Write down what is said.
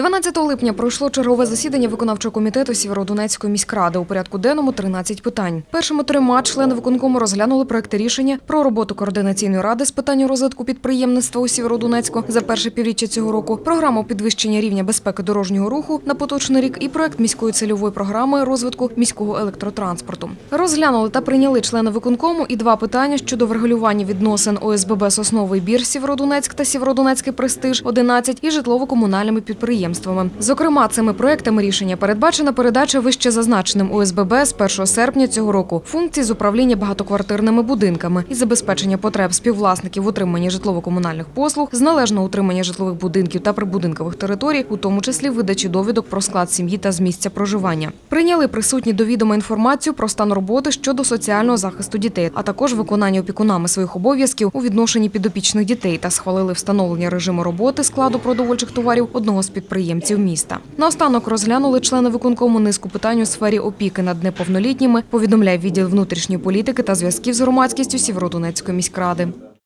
12 липня пройшло чергове засідання виконавчого комітету Сєвєродонецької міськради. У порядку денному 13 питань. Першими трьома члени виконкому розглянули проекти рішення про роботу координаційної ради з питань розвитку підприємництва у Сєвєродонецьку за перше півріччя цього року, програму підвищення рівня безпеки дорожнього руху на поточний рік і проект міської цільової програми розвитку міського електротранспорту. Розглянули та прийняли члени виконкому і два питання щодо врегулювання відносин ОСББ Сосновий бір Сєвєродонецьк та Сєвєродонецький престиж 11 і житлово-комунальними підприємствами. Зокрема, цими проектами рішення передбачена передача вище зазначеним ОСББ з 1 серпня цього року функцій з управління багатоквартирними будинками і забезпечення потреб співвласників в житлово-комунальних послуг, з належного утримання житлових будинків та прибудинкових територій, у тому числі видачі довідок про склад сім'ї та з місця проживання. Прийняли присутні до відома інформацію про стан роботи щодо соціального захисту дітей, а також виконання опікунами своїх обов'язків у відношенні підопічних дітей та схвалили встановлення режиму роботи складу продовольчих товарів одного з підприємців міста. Наостанок розглянули члени виконкому низку питань у сфері опіки над неповнолітніми. Повідомляє відділ внутрішньої політики та зв'язків з громадськістю Сєвєродонецької міськради.